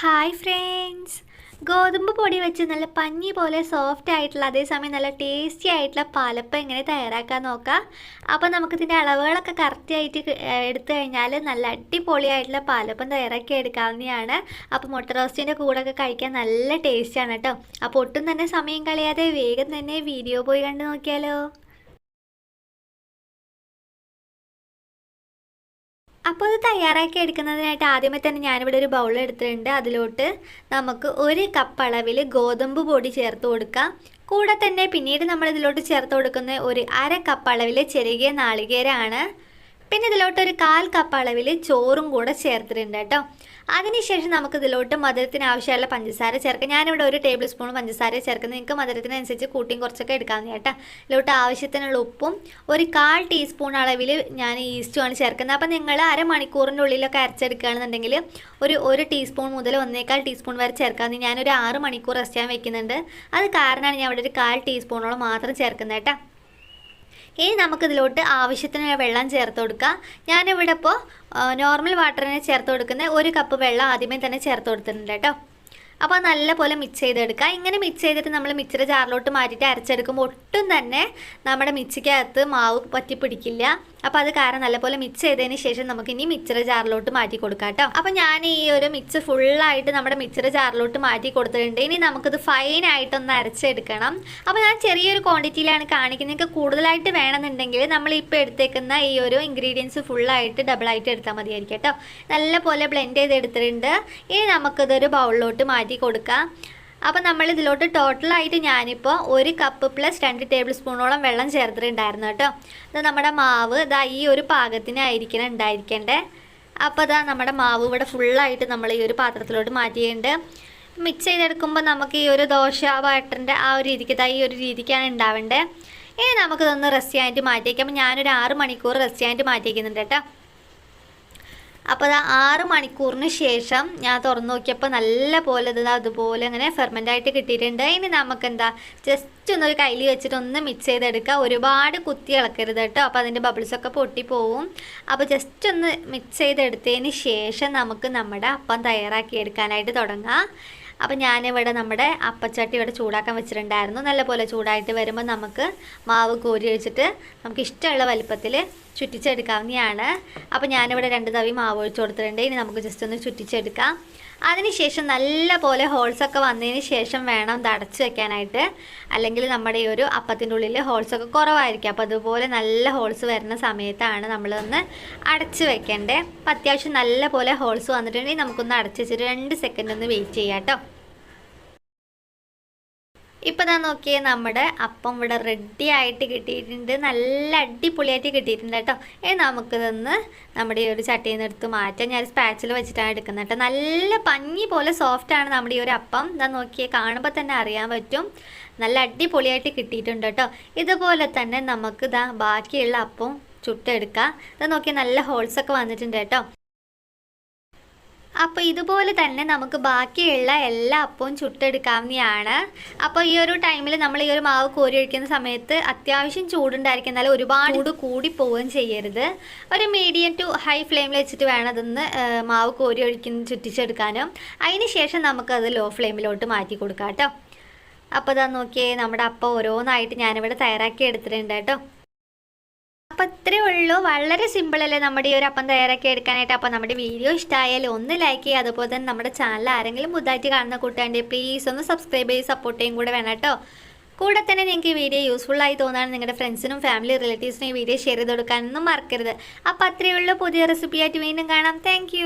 Hi friends ഗോതമ്പ് പൊടി വെച്ച് നല്ല പഞ്ഞി പോലെ സോഫ്റ്റ് ആയിട്ടുള്ള അതേസമയം നല്ല ടേസ്റ്റി ആയിട്ടുള്ള പാലപ്പം എങ്ങനെ തയ്യാറാക്കാൻ നോക്കാം. അപ്പോൾ നമുക്കിതിന്റെ അളവുകളൊക്കെ കറക്റ്റ് ആയിട്ട് എടുത്തു കഴിഞ്ഞാൽ നല്ല അടിപൊളിയായിട്ടുള്ള പാലപ്പം തയ്യാറാക്കി എടുക്കാവുന്നതാണ്. അപ്പോൾ മുട്ട റോസ്റ്റിന്റെ കൂടെയൊക്കെ കഴിക്കാൻ നല്ല ടേസ്റ്റാണ് കേട്ടോ. അപ്പോൾ ഒട്ടും തന്നെ സമയം കളയാതെ വേഗം തന്നെ വീഡിയോ പോയി കണ്ടു നോക്കിയാലോ. അപ്പോൾ ഇത് തയ്യാറാക്കി എടുക്കുന്നതിനായിട്ട് ആദ്യമേ തന്നെ ഞാനിവിടെ ഒരു ബൗൾ എടുത്തിട്ടുണ്ട്. അതിലോട്ട് നമുക്ക് ഒരു കപ്പ് അളവിൽ ഗോതമ്പ് പൊടി ചേർത്ത് കൊടുക്കാം. കൂടെ തന്നെ പിന്നീട് നമ്മൾ ഇതിലോട്ട് ചേർത്ത് കൊടുക്കുന്ന ഒരു അര കപ്പ് അളവിൽ ചെറുകിയ നാളികേരമാണ് പിന്നെ ഇതിലോട്ട് ഒരു കാൽ കപ്പ് അളവിൽ ചോറും കൂടെ ചേർത്തിട്ടുണ്ട് കേട്ടോ. അതിനുശേഷം നമുക്ക് ഇതിലോട്ട് മധുരത്തിന് ആവശ്യമുള്ള പഞ്ചസാര ചേർക്കാം. ഞാനിവിടെ ഒരു ടേബിൾ സ്പൂൺ പഞ്ചസാര ചേർക്കുന്നത്. നിങ്ങൾക്ക് മധുരത്തിനനുസരിച്ച് കൂട്ടിയും കുറച്ചൊക്കെ എടുക്കാമെന്ന് കേട്ടോ. ഇതിലോട്ട് ആവശ്യത്തിനുള്ള ഉപ്പും ഒരു കാൽ ടീസ്പൂൺ അളവിൽ ഞാൻ ഈസ്റ്റുമാണ് ചേർക്കുന്നത്. അപ്പോൾ നിങ്ങൾ അരമണിക്കൂറിന്റെ ഉള്ളിലൊക്കെ അരച്ചെടുക്കുകയാണെന്നുണ്ടെങ്കിൽ ഒരു ഒരു ടീസ്പൂൺ മുതൽ ഒന്നേകാൽ ടീസ്പൂൺ വരെ ചേർക്കാമെന്ന് ഞാനൊരു ആറ് മണിക്കൂർ റെസ്റ്റ് ചെയ്യാൻ വെക്കുന്നുണ്ട്. അത് കാരണമാണ് ഞാൻ ഇവിടെ ഒരു കാൽ ടീസ്പൂണോളം മാത്രം ചേർക്കുന്നത് കേട്ടോ. ഇനി നമുക്കിതിലോട്ട് ആവശ്യത്തിന് വെള്ളം ചേർത്ത് കൊടുക്കാം. ഞാനിവിടെ ഇപ്പോൾ നോർമൽ വാട്ടറിനെ ചേർത്ത് കൊടുക്കുന്ന ഒരു കപ്പ് വെള്ളം ആദ്യമേ തന്നെ ചേർത്ത് കൊടുത്തിട്ടുണ്ട് കേട്ടോ. അപ്പോൾ നല്ലപോലെ മിക്സ് ചെയ്തെടുക്കുക. ഇങ്ങനെ മിക്സ് ചെയ്തിട്ട് നമ്മൾ മിക്സിയുടെ ജാറിലോട്ട് മാറ്റിയിട്ട് അരച്ചെടുക്കുമ്പോൾ ഒട്ടും തന്നെ നമ്മുടെ മിക്സിക്കകത്ത് മാവ് പറ്റി പിടിക്കില്ല. അപ്പോൾ അത് കാരണം നല്ലപോലെ മിക്സ് ചെയ്തതിന് ശേഷം നമുക്ക് ഇനി മിക്സിയുടെ ജാറിലോട്ട് മാറ്റി കൊടുക്കാം കേട്ടോ. അപ്പോൾ ഞാൻ ഈ ഒരു മിക്സ് ഫുള്ളായിട്ട് നമ്മുടെ മിക്സിയുടെ ജാറിലോട്ട് മാറ്റി കൊടുത്തിട്ടുണ്ട്. ഇനി നമുക്കിത് ഫൈനായിട്ടൊന്ന് അരച്ചെടുക്കണം. അപ്പോൾ ഞാൻ ചെറിയൊരു ക്വാണ്ടിറ്റിയിലാണ് കാണിക്കുന്നത്. കൂടുതലായിട്ട് വേണമെന്നുണ്ടെങ്കിൽ നമ്മൾ ഇപ്പോൾ എടുത്തേക്കുന്ന ഈ ഒരു ഇൻഗ്രീഡിയൻസ് ഫുള്ളായിട്ട് ഡബിളായിട്ട് എടുത്താൽ മതിയായിരിക്കും കേട്ടോ. നല്ലപോലെ ബ്ലെൻഡ് ചെയ്ത് എടുത്തിട്ടുണ്ട് ഇനി നമുക്കിതൊരു ബൗളിലോട്ട് മാറ്റി കൊടുക്കാം. അപ്പോൾ നമ്മൾ ഇതിലോട്ട് ടോട്ടലായിട്ട് ഞാനിപ്പോൾ ഒരു കപ്പ് പ്ലസ് രണ്ട് ടേബിൾ സ്പൂണോളം വെള്ളം ചേർത്തിട്ടുണ്ടായിരുന്നു കേട്ടോ. ഇത് നമ്മുടെ മാവ് ഇതാ ഈ ഒരു പാകത്തിനായിരിക്കണം ഉണ്ടായിരിക്കേണ്ടേ. അപ്പോൾ ഇതാ നമ്മുടെ മാവ് ഇവിടെ ഫുള്ളായിട്ട് നമ്മൾ ഈ ഒരു പാത്രത്തിലോട്ട് മാറ്റിയിട്ടുണ്ട്. മിക്സ് ചെയ്തെടുക്കുമ്പോൾ നമുക്ക് ഈ ഒരു ദോശ ബാറ്ററിന്റെ ആ ഒരു രീതിക്ക് ഇതാ ഈ ഒരു രീതിക്കാണ് ഉണ്ടാവേണ്ടത് ഇനി നമുക്കിതൊന്ന് റെസ്റ്റ് ചെയ്യാനായിട്ട് മാറ്റിയേക്കാം. അപ്പോൾ ഞാനൊരു ആറ് മണിക്കൂർ റെസ്റ്റ് ചെയ്യാനായിട്ട് മാറ്റിയേക്കുന്നുണ്ട് കേട്ടോ. അപ്പോൾ അത് ആറ് മണിക്കൂറിന് ശേഷം ഞാൻ തുറന്നു നോക്കിയപ്പോൾ നല്ല പോലെ ഇത് അതുപോലെ അങ്ങനെ ഫെർമെന്റായിട്ട് കിട്ടിയിട്ടുണ്ട്. ഇനി നമുക്ക് എന്താ ജസ്റ്റ് ഒന്ന് ഒരു കയ്യിൽ വെച്ചിട്ട് ഒന്ന് മിക്സ് ചെയ്തെടുക്കുക ഒരുപാട് കുത്തി ഇളക്കരുത് കേട്ടോ. അപ്പോൾ അതിന്റെ ബബിൾസൊക്കെ പൊട്ടിപ്പോവും അപ്പോൾ ജസ്റ്റ് ഒന്ന് മിക്സ് ചെയ്തെടുത്തതിന് ശേഷം നമുക്ക് നമ്മുടെ അപ്പം തയ്യാറാക്കി എടുക്കാനായിട്ട് തുടങ്ങാം. അപ്പം ഞാനിവിടെ നമ്മുടെ അപ്പച്ചട്ടി ഇവിടെ ചൂടാക്കാൻ വെച്ചിട്ടുണ്ടായിരുന്നു. നല്ലപോലെ ചൂടായിട്ട് വരുമ്പോൾ നമുക്ക് മാവ് കോരി വെച്ചിട്ട് നമുക്ക് ഇഷ്ടമുള്ള വലിപ്പത്തിൽ ചുറ്റിച്ചെടുക്കാവുന്നതാണ്. അപ്പോൾ ഞാനിവിടെ രണ്ട് തവി മാവ് ഒഴിച്ച് കൊടുത്തിട്ടുണ്ട്. ഇനി നമുക്ക് ജസ്റ്റ് ഒന്ന് ചുറ്റിച്ചെടുക്കാം. അതിനുശേഷം നല്ല പോലെ ഹോൾസൊക്കെ വന്നതിന് ശേഷം വേണം ഇത് അടച്ച് വെക്കാനായിട്ട്. അല്ലെങ്കിൽ നമ്മുടെ ഈ ഒരു അപ്പത്തിന്റെ ഉള്ളിൽ ഹോൾസൊക്കെ കുറവായിരിക്കും. അപ്പോൾ അതുപോലെ നല്ല ഹോൾസ് വരുന്ന സമയത്താണ് നമ്മളൊന്ന് അടച്ച് വെക്കേണ്ടത്. അപ്പോൾ അത്യാവശ്യം നല്ല പോലെ ഹോൾസ് വന്നിട്ടുണ്ടെങ്കിൽ നമുക്കൊന്ന് അടച്ച് വെച്ചിട്ട് രണ്ട് സെക്കൻഡ് ഒന്ന് വെയിറ്റ് ചെയ്യാം കേട്ടോ. ഇപ്പം ഞാൻ നോക്കിയേ നമ്മുടെ അപ്പം ഇവിടെ റെഡി ആയിട്ട് കിട്ടിയിട്ടുണ്ട്. നല്ല അടിപൊളിയായിട്ട് കിട്ടിയിട്ടുണ്ട് കേട്ടോ. ഇനി നമുക്കിതൊന്ന് നമ്മുടെ ഈ ഒരു ചട്ടിയിൽ നിന്ന് എടുത്ത് മാറ്റാം. ഞാൻ സ്പാച്ചിൽ വെച്ചിട്ടാണ് എടുക്കുന്നത് കേട്ടോ. നല്ല പഞ്ഞി പോലെ സോഫ്റ്റ് ആണ് നമ്മുടെ ഈ ഒരു അപ്പം. ഞാൻ നോക്കിയേ കാണുമ്പോൾ തന്നെ അറിയാൻ പറ്റും. നല്ല അടിപൊളിയായിട്ട് കിട്ടിയിട്ടുണ്ട് കേട്ടോ. ഇതുപോലെ തന്നെ നമുക്ക് ഇതാ ബാക്കിയുള്ള അപ്പം ചുട്ടെടുക്കാം. ഇത് നോക്കി നല്ല ഹോൾസൊക്കെ വന്നിട്ടുണ്ട് കേട്ടോ. അപ്പോൾ ഇതുപോലെ തന്നെ നമുക്ക് ബാക്കിയുള്ള എല്ലാ അപ്പവും ചുട്ടെടുക്കാവുന്നതാണ്. അപ്പോൾ ഈ ഒരു ടൈമിൽ നമ്മൾ ഈ ഒരു മാവ് കോരി ഒഴിക്കുന്ന സമയത്ത് അത്യാവശ്യം ചൂടുണ്ടായിരിക്കും. എന്നാലും ഒരുപാട് ചൂട് കൂടി പോവുകയും ചെയ്യരുത്. ഒരു മീഡിയം ടു ഹൈ ഫ്ലെയിമിൽ വെച്ചിട്ട് വേണം അതൊന്ന് മാവ് കോരി ഒഴിക്കുന്ന ചുറ്റിച്ചെടുക്കാനും. അതിന് ശേഷം നമുക്കത് ലോ ഫ്ലെയിമിലോട്ട് മാറ്റി കൊടുക്കാം കേട്ടോ. അപ്പോൾ ഇതാ നോക്കിയേ നമ്മുടെ അപ്പം ഓരോന്നായിട്ട് ഞാനിവിടെ തയ്യാറാക്കി എടുത്തിട്ടുണ്ട് കേട്ടോ. അപ്പം ഇത്രയേ ഉള്ളൂ. വളരെ സിമ്പിൾ അല്ലേ നമ്മുടെ ഈ ഒരു അപ്പം തയ്യാറാക്കി എടുക്കാനായിട്ട്. അപ്പോൾ നമ്മുടെ വീഡിയോ ഇഷ്ടമായാൽ ഒന്ന് ലൈക്ക് ചെയ്യുക. അതുപോലെ തന്നെ നമ്മുടെ ചാനൽ ആരെങ്കിലും പുതുതായിട്ട് കാണുന്ന കൂട്ടുകാരുടെ പ്ലീസ് ഒന്ന് സബ്സ്ക്രൈബ് ചെയ്ത് സപ്പോർട്ട് ചെയ്യും കൂടെ വേണം കേട്ടോ. കൂടെ തന്നെ നിങ്ങൾക്ക് ഈ വീഡിയോ യൂസ്ഫുൾ ആയി തോന്നാണ് നിങ്ങളുടെ ഫ്രണ്ട്സിനും ഫാമിലി റിലേറ്റീവ്സിനും ഈ വീഡിയോ ഷെയർ ചെയ്ത് കൊടുക്കാനൊന്നും മറക്കരുത്. അപ്പോൾ അത്രയേ ഉള്ളൂ. പുതിയ റെസിപ്പി ആയിട്ട് വീണ്ടും കാണാം. താങ്ക്